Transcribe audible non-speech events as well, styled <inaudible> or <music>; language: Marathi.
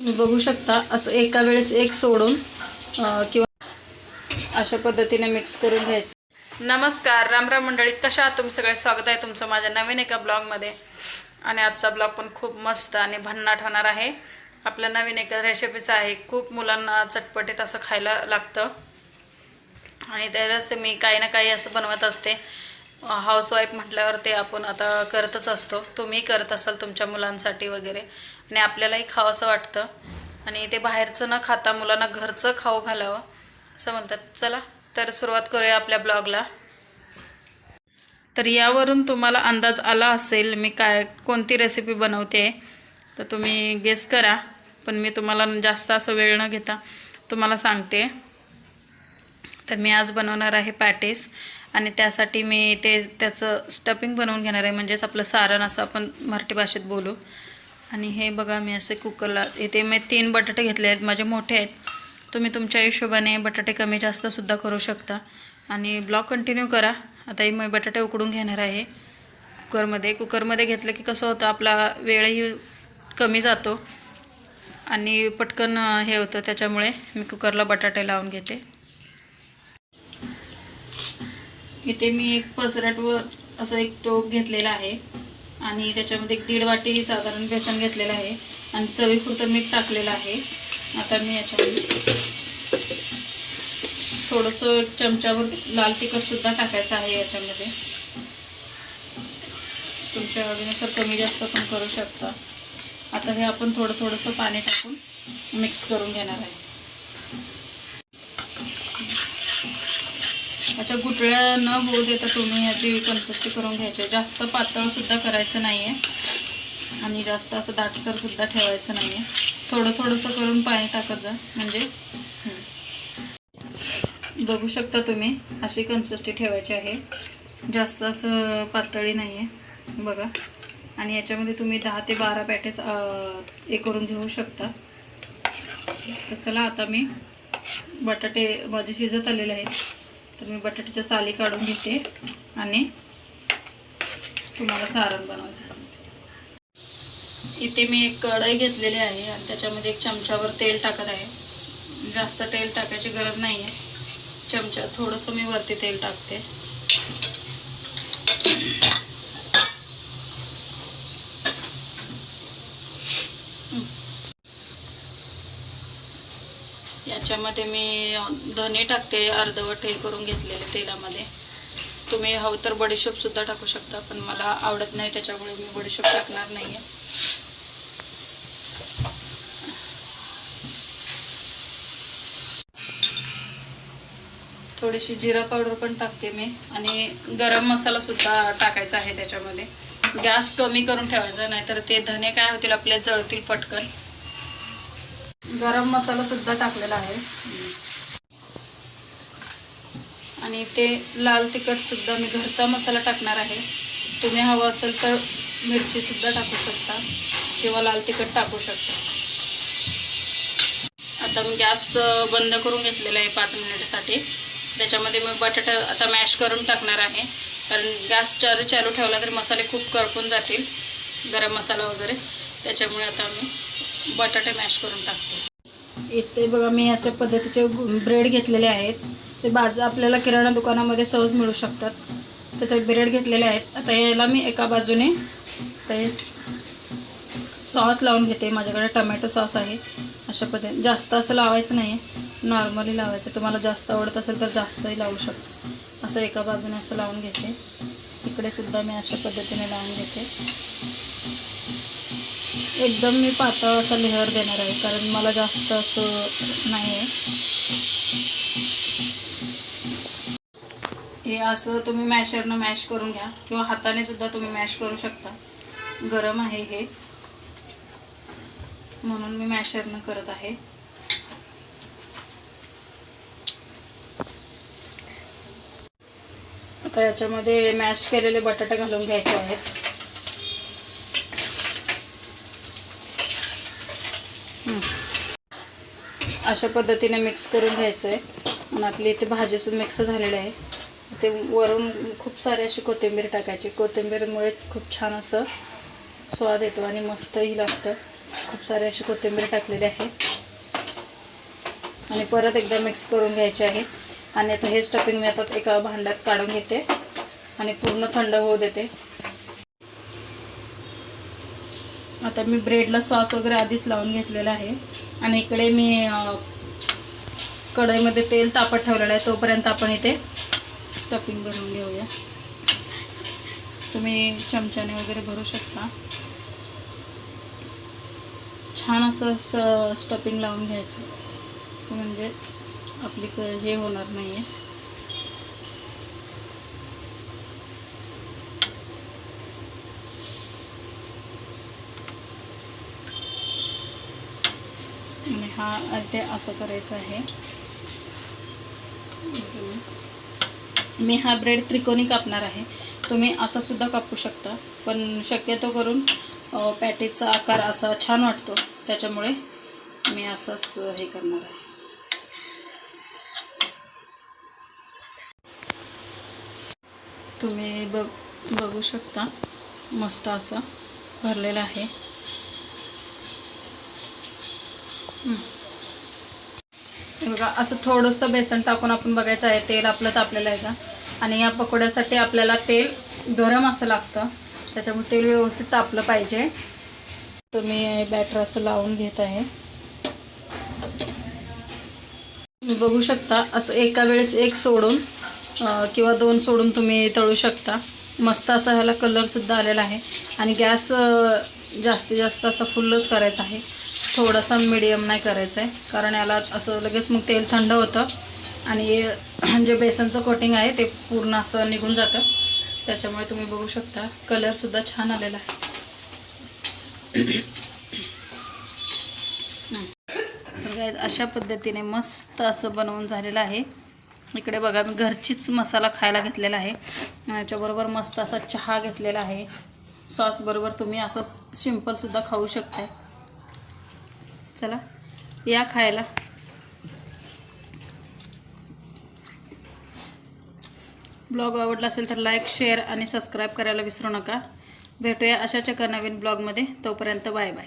तुम्ही बघू शकता असं एका वेळेस एक सोडून किंवा अशा पद्धतीने मिक्स करून घ्यायचं. नमस्कार रामराम मंडळीत कशा आहात तुम्ही? सगळे स्वागत आहे तुमचं माझ्या नवीन एका ब्लॉगमध्ये. आणि आजचा ब्लॉग पण खूप मस्त आणि भन्नाट होणार आहे. आपल्या नवीन एका रेसिपीचा आहे. खूप मुलांना चटपटीत असं खायला लागतं. आणि त्यालाच ते मी काही ना काही असं बनवत असते. हाऊसवाईफ म्हटल्यावर ते आपण आता करतच असतो. तुम्ही करत असाल तुमच्या मुलांसाठी वगैरे. आणि आपल्यालाही खावंसं वाटतं. आणि ते बाहेरचं न खाता मुलांना घरचं खाऊ घालावं. असं म्हणतात. चला तर सुरुवात करूया आपल्या ब्लॉगला. तर यावरून तुम्हाला अंदाज आला असेल मी काय कोणती रेसिपी बनवते तर तुम्ही गेस करा. पण मी तुम्हाला जास्त असं वेळ न घेता तुम्हाला सांगते. तर मी आज बनवणार आहे पॅटीस. आणि त्यासाठी मी ते त्याचं स्टफिंग बनवून घेणार आहे. म्हणजेच आपलं सारण असं आपण मराठी भाषेत बोलू. आणि हे बघा मी असे कुकरला इथे मी तीन बटाटे घेतले आहेत. माझे मोठे आहेत. तुम्ही तुमच्या हिशोबाने बटाटे कमी जास्तसुद्धा करू शकता. आणि ब्लॉक कंटिन्यू करा. आता हे मी बटाटे उकडून घेणार आहे. कुकरमध्ये कुकरमध्ये घेतलं की कसं होतं आपला वेळही कमी जातो. आणि पटकन हे होतं. त्याच्यामुळे मी कुकरला बटाटे लावून घेते. इथे मी एक पसरटवर असं एक टोप घेतलेला आहे. आणि त्याच्यामध्ये एक दीड वाटी साधारण बेसन घेतलेलं आहे. आणि चवीपुरतं मीठ टाकलेलं आहे. आता मी याच्यामध्ये थोडंसं एक चमच्यावर लाल तिखटसुद्धा टाकायचं आहे याच्यामध्ये. तुमच्या आवडीनुसार कमी जास्त पण करू शकता. आता हे आपण थोडं थोडंसं पाणी टाकून मिक्स करून घेणार आहे. अच्छा गुटळ्या न होऊ देता तुम्ही ह्याची कन्सिस्टी करून घ्यायची जास्त पातळसुद्धा करायचं नाही आहे आणि जास्त असं दाटसरसुद्धा ठेवायचं नाही आहे थोडं थोडंसं करून पाणी टाकत जा. म्हणजे बघू शकता तुम्ही अशी कन्सिस्टी ठेवायची आहे. जास्त असं पातळी नाही आहे बघा. आणि याच्यामध्ये तुम्ही दहा ते बारा पॅटेस हे करून घेऊ शकता. तर चला आता मी बटाटे माझे शिजत आलेले आहेत. तर मी बटाट्याच्या साली काढून घेते आणि तुम्हाला सारण बनवायचं सांगते. इथे मी एक कढई घेतलेली आहे आणि त्याच्यामध्ये एक चमच्यावर तेल टाकत आहे. जास्त तेल टाकायची गरज नाही आहे चमचा थोडंसं मी वरती तेल टाकते. त्याच्यामध्ये मी धने टाकते अर्धवट हे करून घेतलेले तेलामध्ये. तुम्ही हवं तर बडीशोपसुद्धा टाकू शकता पण मला आवडत नाही त्याच्यामुळे मी बडीशोप टाकणार नाही आहे थोडीशी जिरा पावडर पण टाकते मी आणि गरम मसाला सुद्धा टाकायचा आहे त्याच्यामध्ये. गॅस कमी करून ठेवायचा नाहीतर ते धने काय होतील आपले जळतील पटकन. गरम मसाला सुद्धा टाकलेला आहे. आणि ते लाल तिखट सुद्धा मी घरचा मसाला टाकणार आहे. तुम्ही हवं असेल तर मिरची सुद्धा टाकू शकता किंवा लाल तिखट टाकू शकता. आता मी गॅस बंद करून घेतलेला आहे पाच मिनिटासाठी. त्याच्यामध्ये मी बटाटा आता मॅश करून टाकणार आहे. कारण गॅस चार चालू ठेवला तर मसाले खूप करपून जातील गरम मसाला वगैरे. त्याच्यामुळे आता मी बटाटे मॅश करून टाकते. इथे बघा मी अशा पद्धतीचे ब्रेड घेतलेले आहेत. ते बाज आपल्याला किराणा दुकानामध्ये सहज मिळू शकतात. तर ते ब्रेड घेतलेले आहेत. आता याला मी एका बाजूने ते सॉस लावून घेते. माझ्याकडे टमॅटो सॉस आहे. अशा पद्धतीने जास्त असं लावायचं नाही. आहे नॉर्मली लावायचं. तुम्हाला जास्त आवडत असेल तर जास्तही लावू शकतो. असं एका बाजूने असं लावून घेते. इकडे सुद्धा मी अशा पद्धतीने लावून घेते. एकदम मी पातळ असा लेअर देणार आहे कारण मला जास्त असं नाही आहे हे असं तुम्ही मॅशरनं मॅश करून घ्या किंवा हाताने सुद्धा तुम्ही मॅश करू शकता. गरम आहे हे. म्हणून मी मॅशरनं करत आहे. आता याच्यामध्ये मॅश केलेले बटाटे घालून घ्यायचे आहेत. अशा पद्धतीने मिक्स करून घ्यायचं आहे आणि आपली इथे भाजीसून मिक्स झालेली आहे. ते वरून खूप सारे अशी कोथिंबीर टाकायची. कोथिंबीरमुळे खूप छान असं स्वाद येतो आणि मस्तही लागतं. खूप सारे अशी कोथिंबीर टाकलेली आहे. आणि परत एकदा मिक्स करून घ्यायचे आहे. आणि आता हे स्टफिंग मी आता एका भांड्यात काढून घेते. आणि पूर्ण थंड होऊ देते. आता मी ब्रेडला सॉस वगैरे आधीच लावून घेतलेला आहे. आणि इकडे मी कढईमध्ये तेल तापत ठेवलेलं आहे. तोपर्यंत आपण इथे स्टफिंग भरून घेऊया. तुम्ही चमच्याने वगैरे भरू शकता. छान असं स स्टफिंग लावून घ्यायचं. म्हणजे आपली क हे होणार नाही आहे आणि हा ते असं करायचं आहे. मी हा ब्रेड त्रिकोणी कापणार आहे. तुम्ही असा सुद्धा कापू शकता पण शक्यतो करून पॅटीचा आकार असा छान वाटतो. त्याच्यामुळे मी असंच हे करणार आहे. तुम्ही बघ बघू शकता मस्त असं भरलेलं आहे हं. हे बघा असं थोडंसं बेसन टाकून आपण बघायचं आहे तेल आपलं तापलेलं आहे का? आणि या पकोड्यासाठी आपल्याला तेल गरम असं लागतं. त्याच्यामुळे तेल व्यवस्थित तापलं पाहिजे. तर मी बॅटर असं लावून घेत आहे. तुम्ही बघू शकता असं एका वेळेस एक सोडून किंवा दोन सोडून तुम्ही तळू शकता. मस्त असा ह्याला कलरसुद्धा आलेला आहे. आणि गॅस जास्तीत जास्त असा फुल्लच करायचा आहे. थोडासा मिडियम नाही करायचं आहे कारण याला असं लगेच मग तेल थंड होतं. आणि <clears throat> जे बेसनचं कोटिंग आहे ते पूर्ण असं निघून जातं. त्याच्यामुळे तुम्ही बघू शकता कलरसुद्धा छान आलेला आहे. अशा पद्धतीने मस्त असं बनवून झालेलं आहे. इकडे बघा मी घरचीच मसाला खायला घेतलेला आहे. याच्याबरोबर मस्त असा चहा घेतलेला आहे. सॉसबरोबर तुम्ही असं सिम्पलसुद्धा खाऊ शकताय. चला या खायला. ब्लॉग आवडला असेल तर लाईक शेअर आणि सबस्क्राईब करायला विसरू नका. भेटूया अशाच एका नवीन ब्लॉगमध्ये. तोपर्यंत बाय बाय.